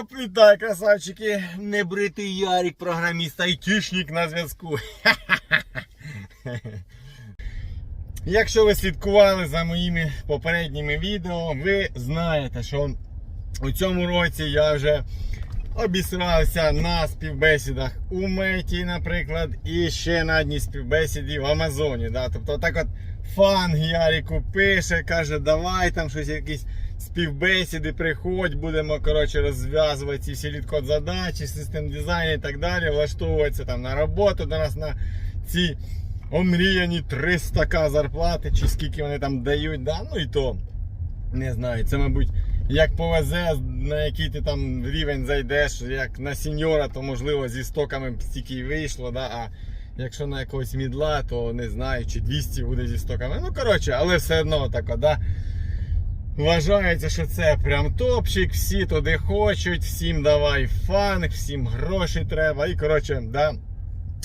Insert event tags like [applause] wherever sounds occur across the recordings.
Оп, вітай, красавчики! Небритий Ярік, програміст, айтішник на зв'язку. [laughs] Якщо ви слідкували за моїми попередніми відео, ви знаєте, що у цьому році я вже обісрався на співбесідах у Меті, наприклад, і ще на одній співбесіді в Амазоні. Да? Тобто так от фан Яріку пише, каже, давай там щось якісь співбесіди, приходь, будемо коротше, розв'язувати ці всі літкод задачі, систем дизайн і так далі, влаштовуватися там на роботу до нас на ці омріяні 300к зарплати, чи скільки вони там дають, да? ну і то не знаю, це мабуть. Як повезе, на який ти там рівень зайдеш, як на сеньора, то можливо зі стоками стільки й вийшло, да? а якщо на якогось мідла, то не знаю, чи 200 буде зі стоками. Ну, коротше, але все одно так, да? Вважається, що це прям топчик, всі туди хочуть, всім давай фан, всім гроші треба. І коротше, да,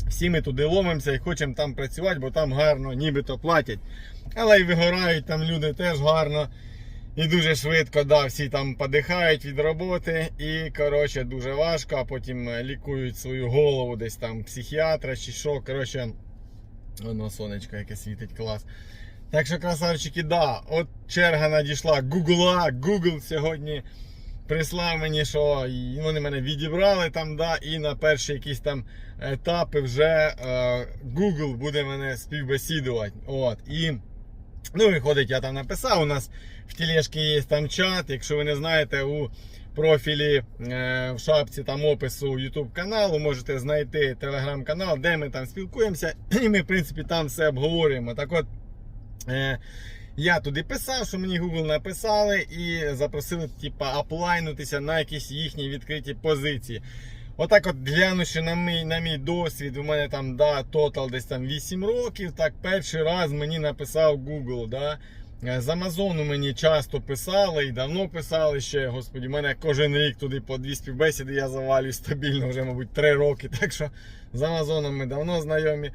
всі ми туди ломимося і хочемо там працювати, бо там гарно, нібито платять. Але й вигорають там люди теж гарно. І дуже швидко, да, всі там подихають від роботи. І коротше дуже важко, а потім е, лікують свою голову десь там психіатра чи що. Коротше, воно сонечко яке світить клас. Так що, красавчики, да, от черга надійшла Гугла. Google сьогодні прислав мені, що вони мене відібрали там, да, і на перші якісь там етапи вже е, Google буде мене співбесідувати. От, і Ну, виходить, я там написав. У нас в тележці є там чат. Якщо ви не знаєте, у профілі е, в шапці там опису YouTube каналу можете знайти телеграм-канал, де ми там спілкуємося. [clears throat] І ми, в принципі, там все обговорюємо. Так от. Е, я туди писав, що мені Google написали і запросили типа, аплайнутися на якісь їхні відкриті позиції. Отак от глянувши на мій, на мій досвід, у мене там да, тотал десь там 8 років. Так, перший раз мені написав Google. Да. Е, З Амазону мені часто писали і давно писали ще. Господі, мене кожен рік туди по дві співбесіди я завалюю стабільно, вже, мабуть, 3 роки. Так що з Амазоном ми давно знайомі.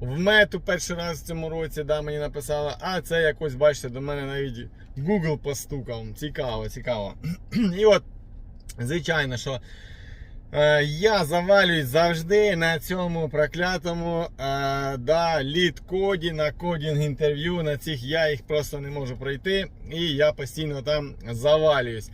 В мету перший раз в цьому році да, мені написали, а це якось, бачите, до мене навіть Google постукав. Цікаво, цікаво. [clears throat] І от, звичайно, що. Е, Я завалююсь завжди на цьому проклятому е, да, лід-коді, на кодінг інтерв'ю. На цих я їх просто не можу пройти. І я постійно там завалююсь.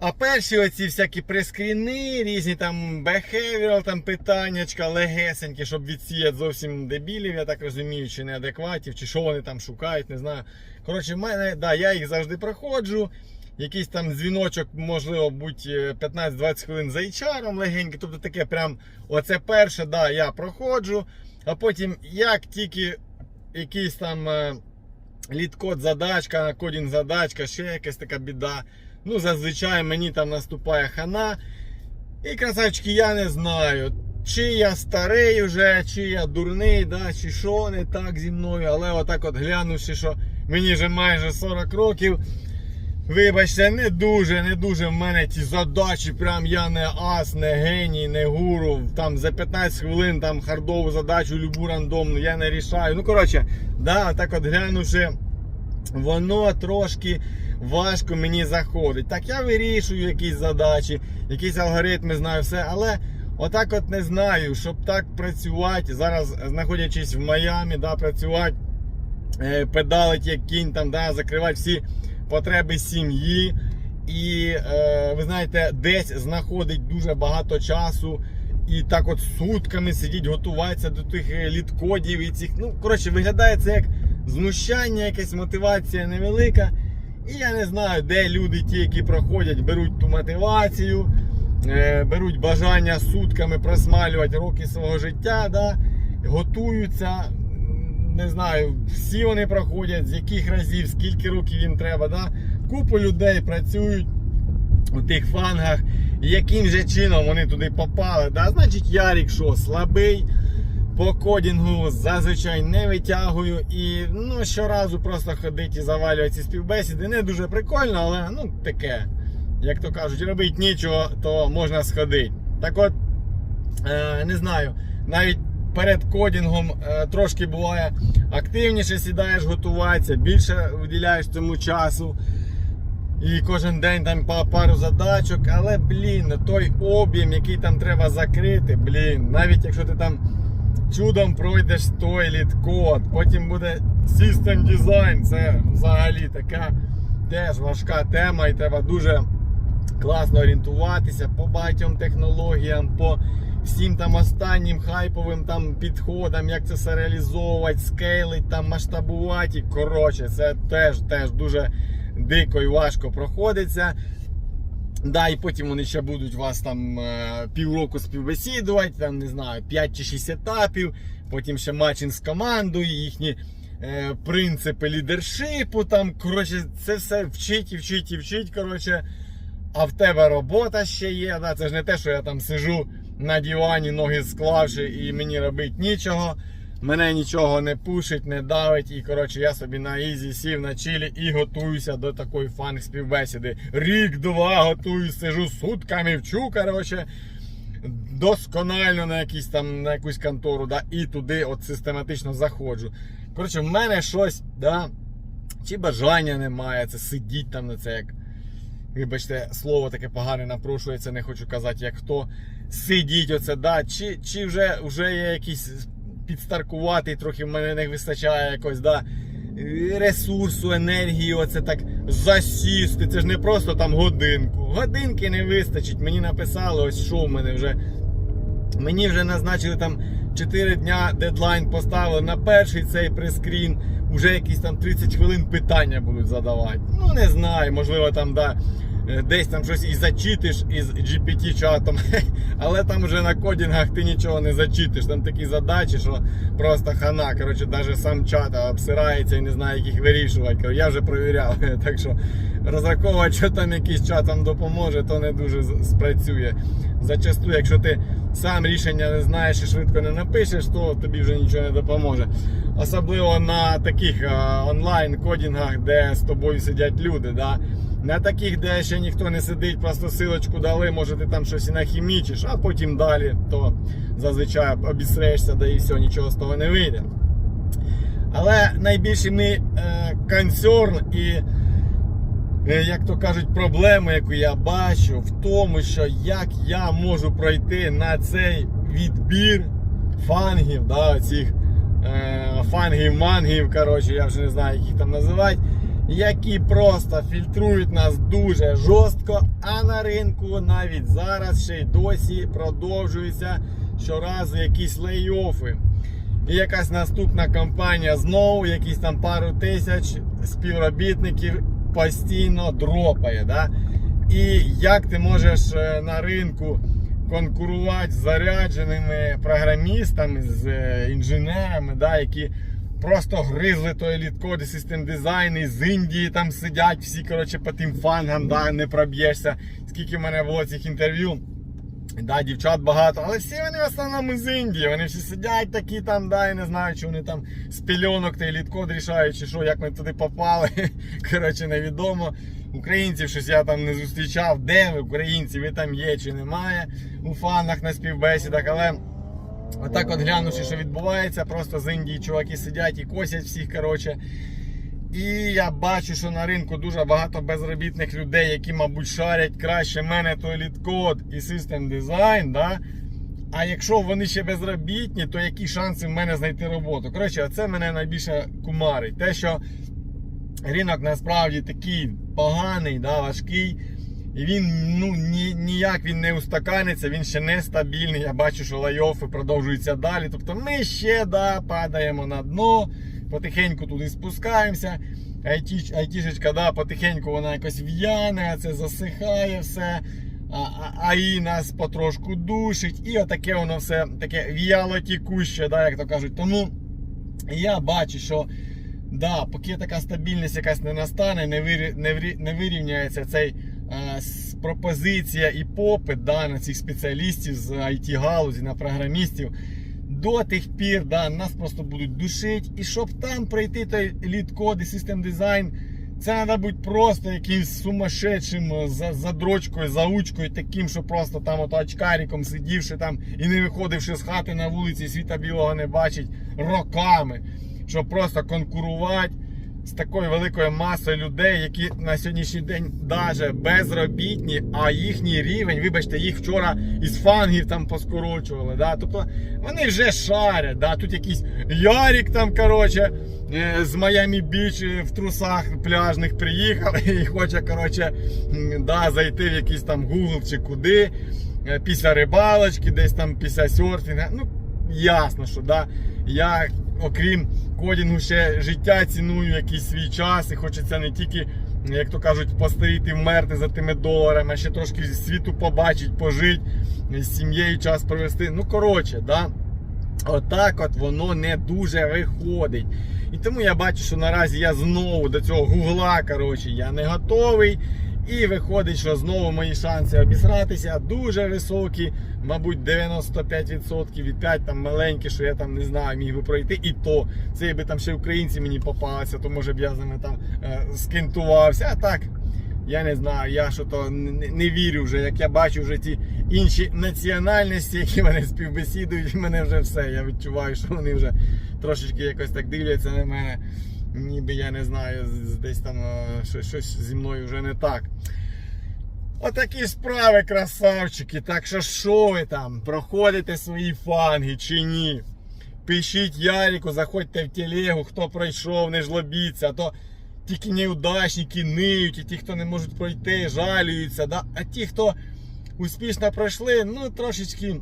А перші оці всякі прескріни, різні там behavioral там питаннячка, легесенькі, щоб відсіяти зовсім дебілів, я так розумію, чи неадекватів, чи що вони там шукають, не знаю. Коротше, в мене, да, я їх завжди проходжу. Якийсь там дзвіночок, можливо, будь 15-20 хвилин за HR легенький. Тобто таке прям оце перше, да, я проходжу. А потім, як тільки якийсь там е, літкод задачка, кодінг задачка, ще якась така біда. Ну, зазвичай мені там наступає хана. І красавчики, я не знаю, чи я старий вже, чи я дурний, да, чи що не так зі мною. Але отак от глянувши, що мені вже майже 40 років. Вибачте, не дуже, не дуже в мене ці задачі. Прям я не ас, не геній, не гуру. Там за 15 хвилин там хардову задачу, любу рандомну, я не рішаю. Ну, коротше, да, так от глянувши, воно трошки важко мені заходить. Так, я вирішую якісь задачі, якісь алгоритми, знаю все, але. Отак от не знаю, щоб так працювати, зараз знаходячись в Майамі, да, працювати, е, педалить як кінь, там, да, закривати всі потреби сім'ї. І е, ви знаєте, десь знаходить дуже багато часу. І так от сутками сидіть, готуватися до тих е, літкодів і цих. Ну, коротше, виглядає це як знущання, якась мотивація невелика. І я не знаю, де люди, ті, які проходять, беруть ту мотивацію, е, беруть бажання сутками просмалювати роки свого життя, да, готуються не знаю, всі вони проходять, з яких разів, скільки років їм треба. Да? Купу людей працюють у тих фангах, яким же чином вони туди попали. Да? Значить, Ярік що, слабий по кодінгу зазвичай не витягую і ну, щоразу просто ходить і завалює ці співбесіди. Не дуже прикольно, але ну таке. Як то кажуть, робить нічого, то можна сходити. Так от, е, не знаю, навіть перед кодінгом е, трошки буває активніше сідаєш готуватися, більше виділяєш цьому часу. і кожен день там пару задачок, але блін, той об'єм, який там треба закрити, блін, навіть якщо ти там чудом пройдеш той літкод, потім буде System Design, це взагалі така теж важка тема, і треба дуже класно орієнтуватися по багатьом технологіям, по всім там останнім хайповим там підходам, як це все реалізовувати, скейлить, там масштабувати. Коротше, це теж, теж дуже дико і важко проходиться. Да, і потім вони ще будуть вас там е, півроку співбесідувати, там не знаю, 5 чи 6 етапів, потім ще матчинг з командою, їхні е, принципи лідершипу. Там, коротше, це все вчить і вчить і вчить. Коротше, а в тебе робота ще є. Да? Це ж не те, що я там сижу на дивані, ноги склавши, і мені робить нічого. Мене нічого не пушить, не давить. І коротше, я собі на ізі сів на чилі і готуюся до такої фанк співбесіди. Рік-два готуюсь, сижу сутками, вчу. коротше, Досконально на якісь там на якусь контору, да, і туди от систематично заходжу. Коротше, в мене щось, да, чи бажання немає, це сидіть там на це як. Вибачте, слово таке погане напрошується, не хочу казати, як хто. Сидіть оце, да, чи, чи вже, вже є якийсь підстаркуватий, трохи в мене не вистачає якось, да, ресурсу, енергії, оце так засісти. Це ж не просто там годинку. Годинки не вистачить. Мені написали, ось що в мене вже. Мені вже назначили там 4 дня дедлайн поставили на перший цей прескрін. Уже якісь там 30 хвилин питання будуть задавати. Ну не знаю, можливо там да, десь там щось і зачитиш із GPT-чатом. [laughs] Але там вже на кодінгах ти нічого не зачитиш. Там такі задачі, що просто хана. Коротше, навіть сам чат обсирається і не знає, як їх вирішувати. Я вже провіряв. [laughs] Так що розраховувати, що там якийсь чат вам допоможе, то не дуже спрацює. Зачасту, якщо ти сам рішення не знаєш і швидко не напишеш, то тобі вже нічого не допоможе. Особливо на таких онлайн кодінгах, де з тобою сидять люди. Да? На таких, де ще ніхто не сидить, просто силочку дали, може ти там щось і нахімічиш, а потім далі, то зазвичай обісрешся, да і все, нічого з того не вийде. Але найбільший мій е, консерн і, е, як то кажуть, проблема, яку я бачу, в тому, що як я можу пройти на цей відбір фангів, да, цих е, фангів, мангів, коротше, я вже не знаю, як їх там називати, які просто фільтрують нас дуже жорстко, а на ринку навіть зараз ще й досі продовжуються щоразу якісь лей-оффи. І якась наступна компанія знову, якісь там пару тисяч співробітників постійно дропає. Да? І як ти можеш е, на ринку конкурувати з зарядженими програмістами, з е, інженерами, да, які просто гризли той літкод і систем дизайн, і з Індії там сидять всі коротше, по тим фангам, да, не проб'єшся. Скільки в мене було цих інтерв'ю. Да, дівчат багато, але всі вони в основному з Індії. Вони всі сидять такі там, да, я не знаю, чи вони там з пільонок той літкод рішають, чи що, як ми туди попали. [laughs] Коротше, невідомо. Українців щось я там не зустрічав. Де ви, українці, ви там є чи немає у фанах на співбесідах, але. Отак от глянувши, що відбувається, просто з Індії чуваки сидять і косять всіх. коротше. І я бачу, що на ринку дуже багато безробітних людей, які, мабуть, шарять краще мене той літкод і систем дизайн. Да? А якщо вони ще безробітні, то які шанси в мене знайти роботу? Коротше, це мене найбільше кумарить. Те, що ринок насправді такий поганий, да, важкий. І він ну, ні, ніяк він не устаканиться, він ще не стабільний. Я бачу, що лайофи продовжуються далі. Тобто ми ще да, падаємо на дно, потихеньку туди спускаємося. Айті, айтішечка, да, потихеньку вона якось в'яне, це засихає все. А, АІ нас потрошку душить. І отаке воно все таке в'ялотікуще, да, як то кажуть. Тому я бачу, що да, поки така стабільність якась не настане, не, вирі, не, вирівняється цей пропозиція і попит да, на цих спеціалістів з it галузі, на програмістів. До тих пір да, нас просто будуть душити. І щоб там пройти той лід-код і систем дизайн, це треба бути просто якимсь сумасшедшим е, за, задрочкою, заучкою, таким, що просто там ото очкариком сидівши там і не виходивши з хати на вулиці, світа білого не бачить роками. Щоб просто конкурувати з такою великою масою людей, які на сьогоднішній день даже безробітні, а їхній рівень, вибачте, їх вчора із фангів там поскорочували. Да? Тобто вони вже шарять. Да? Тут якийсь Ярік там, коротше, е, з Майами Біч е, в трусах пляжних приїхав [laughs] і хоче, коротше, да, зайти в якийсь там Google чи куди. е, Після рибалочки, десь там після серфінга. Ну, ясно, що да, я, окрім кодінгу, ще життя ціную якийсь свій час і хочеться не тільки, як то кажуть, постаріти вмерти за тими доларами, а ще трошки світу побачити, пожити, з сім'єю час провести. Ну, коротше, да. Отак от воно не дуже виходить. І тому я бачу, що наразі я знову до цього гугла, коротше, я не готовий. І виходить, що знову мої шанси обісратися дуже високі, мабуть, 95% і 5 там маленькі, що я там не знаю, міг би пройти. І то це якби там ще українці мені попалися, то може б я з ними там е, скентувався. А так, я не знаю, я що то не, не вірю вже, як я бачу вже ті інші національності, які мене співбесідують, в мене вже все. Я відчуваю, що вони вже трошечки якось так дивляться на мене. Ніби я не знаю, десь там е, щось, зі мною вже не так. Отакі справи, красавчики. Так що що ви там? Проходите свої фанги чи ні? Пишіть Ярику, заходьте в телегу, хто пройшов, не жлобіться, а то тільки неудачники ниють, і ті, хто не можуть пройти, жалюються. Да? А ті, хто успішно пройшли, ну трошечки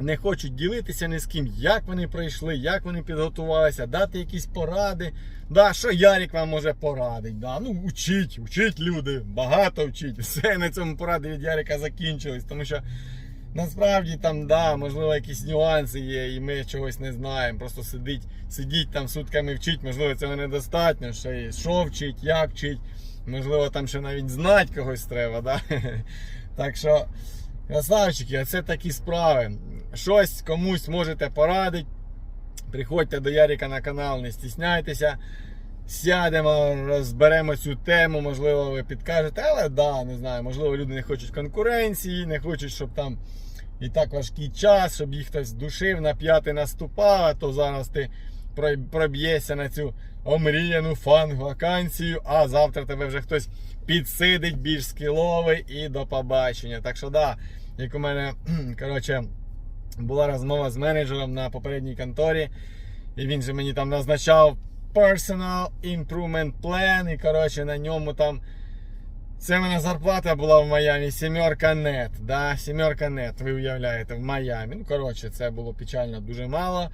не хочуть ділитися ні з ким, як вони пройшли, як вони підготувалися, дати якісь поради. Да, що Ярик вам може порадити. Да? Ну, учіть, учіть люди, багато вчіть. Все на цьому поради від Ярика закінчились, тому що насправді там, да, можливо, якісь нюанси є, і ми чогось не знаємо. Просто сидіть, сидіть там сутками вчить, можливо, цього недостатньо. Ще що вчить, як вчить. Можливо, там ще навіть знати когось треба. Да? [laughs] Так що, красавчики, оце такі справи. Щось комусь можете порадити. Приходьте до Ярика на канал, не стісняйтеся. Сядемо, розберемо цю тему, можливо, ви підкажете, але да, не знаю, можливо, люди не хочуть конкуренції, не хочуть, щоб там і так важкий час, щоб їх хтось душив, на п'яти наступав, а то зараз ти проб'єшся на цю омріяну фан-вакансію, а завтра тебе вже хтось підсидить більш скіловий і до побачення. Так що да, як у мене, коротше, була розмова з менеджером на попередній конторі, і він же мені там назначав Personal Improvement Plan, і коротше на ньому там. Це мене зарплата була в Майамі сімерка нет. Да? Сімерка нет, ви уявляєте, в Майамі. Ну, коротше, це було печально дуже мало.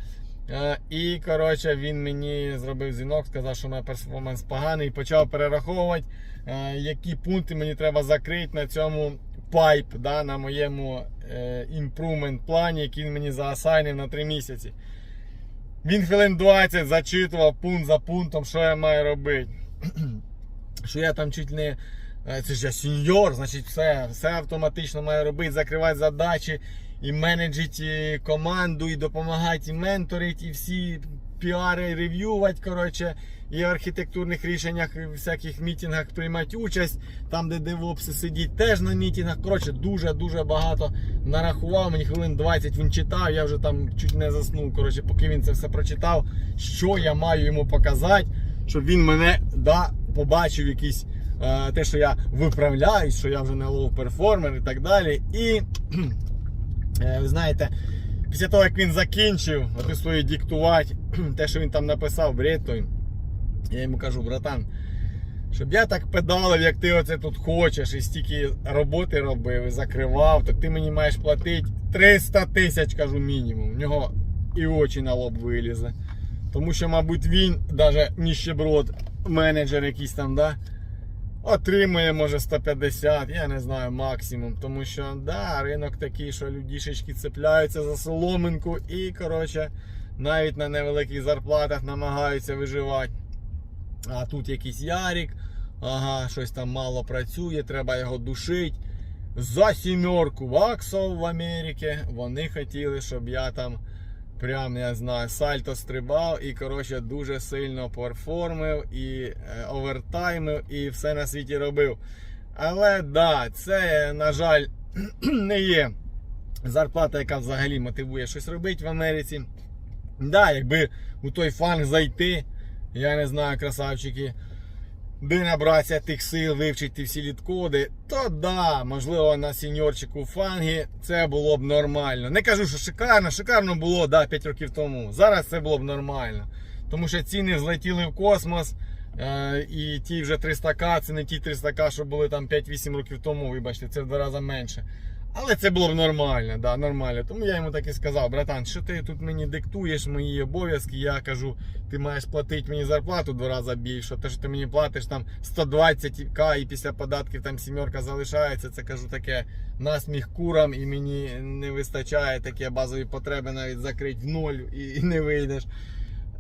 Е, І коротше, він мені зробив дзвінок, сказав, що мене перформанс поганий, і почав перераховувати, е, які пункти мені треба закрити на цьому пайп, да, на моєму е, імпрумент плані, який він мені заасайнив на 3 місяці. Він хвилин 20 зачитував пункт за пунктом, що я маю робити. [clears throat] Що я там чуть не. е, Це ж я сеньор, значить все, все автоматично маю робити, закривати задачі і менеджити команду, і допомагати, і менторити, і всі піари рев'ювати, коротше, і архітектурних рішеннях, і всяких мітингах приймати участь, там, де девопси сидіть, теж на мітингах. Коротше, дуже-дуже багато нарахував. Мені хвилин 20 він читав, я вже там чуть не заснув. Коротше, поки він це все прочитав, що я маю йому показати, щоб він мене да, побачив якийсь. е, Те, що я виправляюсь, що я вже не лоу перформер і так далі. І [clears throat] Е, Ви знаєте, після того, як він закінчив свої диктувати, [clears throat] те, що він там написав, бред той, я йому кажу, братан, щоб я так педалив, як ти оце тут хочеш, і стільки роботи робив і закривав, то ти мені маєш платити 300 тисяч, кажу, мінімум. В нього і очі на лоб вилізе. Тому що, мабуть, він, навіть ніщеброд, менеджер якийсь там, да, Отримує, може, 150, я не знаю, максимум. Тому що да, ринок такий, що людішечки цепляються за соломинку і, коротше, навіть на невеликих зарплатах намагаються виживати. А тут якийсь ярік, ага, щось там мало працює, треба його душити. За сімерку баксов в Америці. Вони хотіли, щоб я там прям, я знаю, сальто стрибав і, коротше, дуже сильно перформив і е, овертаймив і все на світі робив. Але да, це, на жаль, [clears throat] не є зарплата, яка взагалі мотивує щось робити в Америці. Да, якби у той фанк зайти, я не знаю, красавчики, де набратися тих сил, вивчити всі літкоди, то да, можливо, на сіньорчику фангі це було б нормально. Не кажу, що шикарно, шикарно було да, 5 років тому. Зараз це було б нормально. Тому що ціни злетіли в космос. Е, і ті вже 300к, це не ті 300к, що були там 5-8 років тому, вибачте, це в два рази менше. Але це було б нормально, да, нормально. Тому я йому так і сказав, братан, що ти тут мені диктуєш мої обов'язки, я кажу, ти маєш платити мені зарплату два рази більше. Те, що ти мені платиш там 120к і після податків там сімерка залишається, це кажу таке насміх курам і мені не вистачає такі базові потреби навіть закрити в ноль і, і не вийдеш.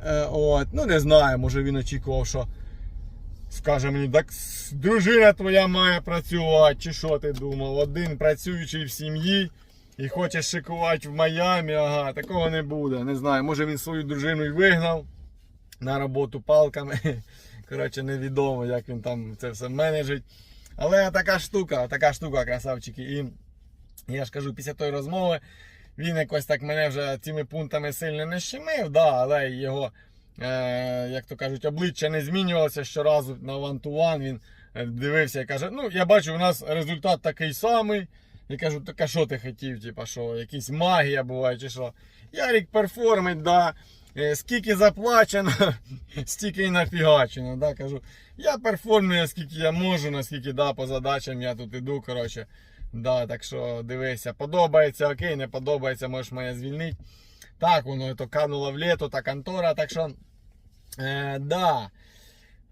Е, от, ну не знаю, може він очікував, що скаже мені, так дружина твоя має працювати, чи що ти думав? Один працюючий в сім'ї і хоче шикувати в Майамі, ага, такого не буде. Не знаю, може він свою дружину і вигнав на роботу палками. [laughs] Коротше, невідомо, як він там це все менеджить. Але така штука, така штука, красавчики. І я ж кажу, після тої розмови він якось так мене вже цими пунктами сильно не щемив, да, але його, е, як то кажуть, обличчя не змінювалося щоразу на one-to-one. Він е, дивився і каже: ну, я бачу, у нас результат такий самий. Я кажу, так а що ти хотів? Типа, що, якісь магія буває, чи що? Ярик перформить, да. Е, Скільки заплачено, [laughs] стільки і нафігачено. Да, кажу, я перформлюю, скільки я можу, наскільки да, по задачам я тут іду. Коротше. Да, так що дивися, подобається, окей, не подобається, можеш мене звільнити. Так, воно то кануло в літо, та контора, так що. Е, да.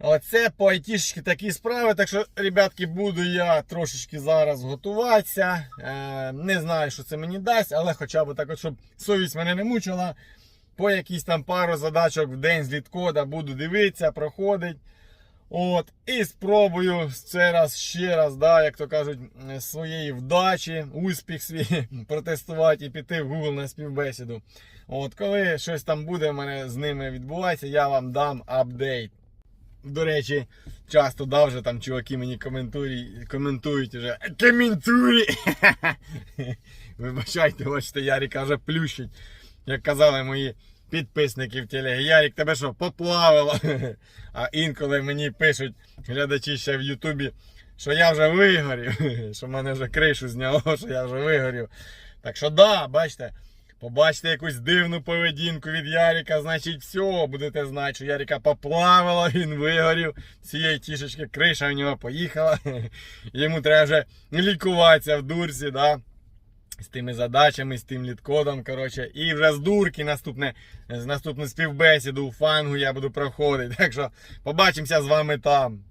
Оце по айтішки такі справи. Так що, ребятки, буду я трошечки зараз готуватися. Е, не знаю, що це мені дасть, але хоча б так, от, щоб совість мене не мучила. По якісь там пару задачок в день з літкода буду дивитися, проходить. От, і спробую це раз ще раз, да, як то кажуть, е, своєї вдачі, успіх свій [laughs] протестувати і піти в Google на співбесіду. От, коли щось там буде в мене з ними відбувається, я вам дам апдейт. До речі, часто да, вже там чуваки мені коментують, вже коментурі. [laughs] Вибачайте, бачите, Яріка вже плющить, як казали мої підписники в телегі. Ярік, тебе що, поплавило? [laughs] А інколи мені пишуть глядачі ще в Ютубі, що я вже вигорів, [laughs] що мене вже кришу зняло, що я вже вигорів. Так що да, бачите, побачите якусь дивну поведінку від Яріка, значить все, будете знати, що Яріка поплавило, [laughs] він вигорів. Цієї тішечки криша в нього поїхала. [laughs] Йому треба вже лікуватися в дурсі, да? з тими задачами, з тим літкодом. Коротше, і вже з дурки наступне, наступну співбесіду у фангу я буду проходити. [laughs] Так що побачимося з вами там.